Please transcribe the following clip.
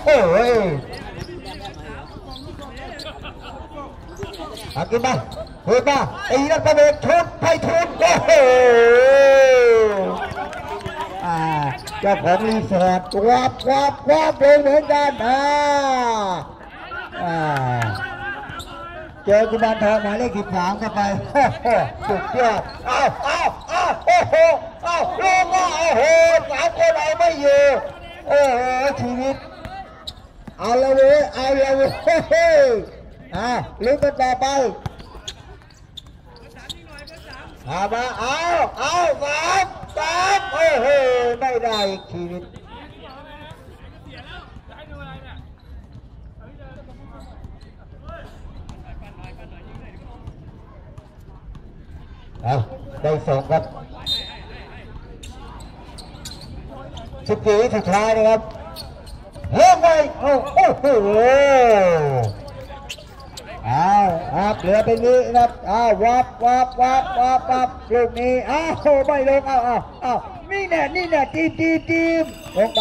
โหอากินมาเฮ้ยมาไอ้นักประเวทชุดไทยชุดโอ้โหเจ้าของรีสอร์ทวับวับวับเลยเหมือนกันอ่าเจอกุมารทองหมายเลขสิบสามเข้าไปสุดยอดอ้าวอ้าวอ้าวโอ้โหอ้าวลงมาโอ้โหสามคนเอาไม่อยู่โอ้โหชีวิต เอาละเว้ยเอาละเว้ยอะลุ้นกันต่อไปเอามาเอาเอาสามสามโอ้โหไม่ได้ชีวิตเอาได้สองครับสิบปีสุดท้ายนะครับเฮ้ยไป โอ้โหเอาครับเหลือเป็นนี้ครับอ้าวับวับวับวับวับลูกนี้อ้าวไม่ลงอ้าวอ้าวอานี่แน่นี่แน่ตีตีตีลงไป